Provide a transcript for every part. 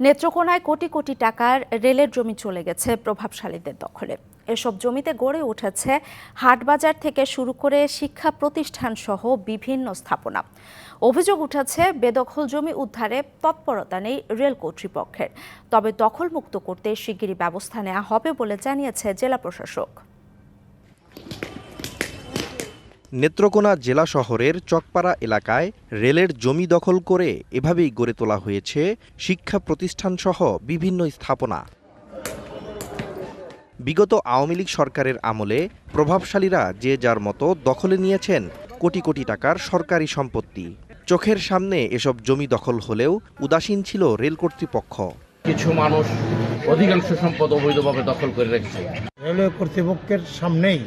নেত্রকোনায় কোটি কোটি টাকার রেলের জমি চলে গেছে প্রভাবশালীদের দখলে। এসব জমিতে গড়ে উঠেছে হাটবাজার থেকে শুরু করে শিক্ষা প্রতিষ্ঠান সহ বিভিন্ন স্থাপনা। অভিযোগ উঠেছে, বেদখল জমি উদ্ধারে তৎপরতা নেই রেল কর্তৃপক্ষের। তবে দখলমুক্ত করতে শিগগিরই ব্যবস্থা নেওয়া হবে বলে জানিয়েছে জেলা প্রশাসক। নেত্রকোনা জেলা শহরের চকপাড়া এলাকায় রেলের জমি দখল করে এভাবেই গড়ে তোলা হয়েছে শিক্ষা প্রতিষ্ঠানসহ বিভিন্ন স্থাপনা। বিগত আওয়ামী লীগ সরকারের আমলে প্রভাবশালীরা যে যার মতো দখলে নিয়েছেন কোটি কোটি টাকার সরকারি সম্পত্তি। চোখের সামনে এসব জমি দখল হলেও উদাসীন ছিল রেল কর্তৃপক্ষ। কিছু মানুষ অধিকাংশ সম্পদ অবৈধভাবে দখল করে রেখেছে। রেলওয়ে কর্তৃপক্ষের সামনেই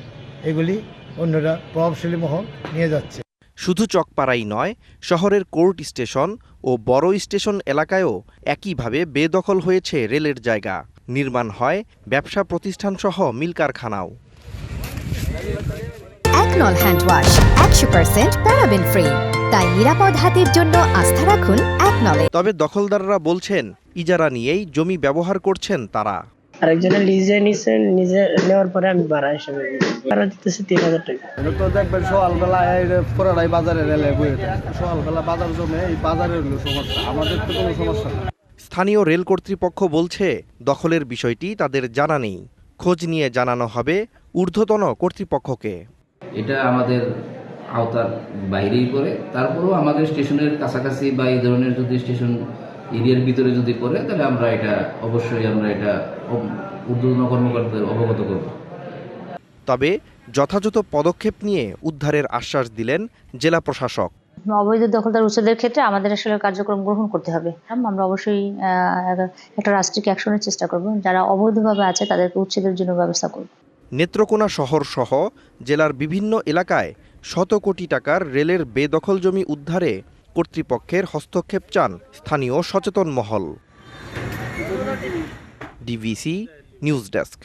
এগুলি অন্যরা প্রভাবশালী মহল নিয়ে যাচ্ছে। শুধু চকপাড়াই নয় শহরের কোর্ট স্টেশন ও বড় স্টেশন এলাকায়ও একইভাবে বেদখল হয়েছে রেলের জায়গা। নির্মাণ হয় ব্যবসা প্রতিষ্ঠানসহ মিল কারখানাও। একনল হ্যান্ড ওয়াশ একশো পার্সেন্ট প্যারাবেন ফ্রি। তাই নিরাপদ হাতের জন্য আস্থা রাখুন একনলে তবে দখলদাররা বলছেন ইজারা নিয়েই জমি ব্যবহার করছেন তারা। আরেকজনের লিজে নিছেন নিজে নেওয়ার পরে আমি ভাড়া হিসেবে ভাড়া দিতেছি তিন হাজার টাকা। তো দেখবেন সকালবেলা পুরোটাই বাজারে রেলে বয়ে থাকে। সকালবেলা বাজার জমে এই বাজারের হলো সমস্যা। আমাদের তো কোনো সমস্যা না। স্থানীয় রেল কর্তৃপক্ষ বলছে দখলের বিষয়টি তাদের জানা নেই। খোঁজ নিয়ে জানানো হবে ঊর্ধ্বতন কর্তৃপক্ষকে। এটা আমাদের আওতার বাইরেই পড়ে। তারপরেও আমাদের স্টেশনের কাছাকাছি বা এই ধরনের যদি স্টেশন এরিয়ার ভিতরে যদি পড়ে তাহলে আমরা এটা অবশ্যই আমরা এটা ঊর্ধ্বতন কর্মকর্তাদের অবগত করব। তবে যথাযথ পদক্ষেপ নিয়ে উদ্ধারের আশ্বাস দিলেন জেলা প্রশাসক। অবৈধ দখলদার উচ্ছেদের ক্ষেত্রে আমাদের আসলে কার্যক্রম গ্রহণ করতে হবে। আমরা অবশ্যই একটা রাষ্ট্রিক অ্যাকশনের চেষ্টা করব। যারা অবৈধভাবে আছে তাদেরকে উচ্ছেদের জন্য ব্যবস্থা করব। নেত্রকোনা শহর সহ জেলার বিভিন্ন এলাকায় শত কোটি টাকার রেলের বেদখল জমি উদ্ধারে কর্তৃপক্ষের হস্তক্ষেপ চান স্থানীয় সচেতন মহল। DVC news desk.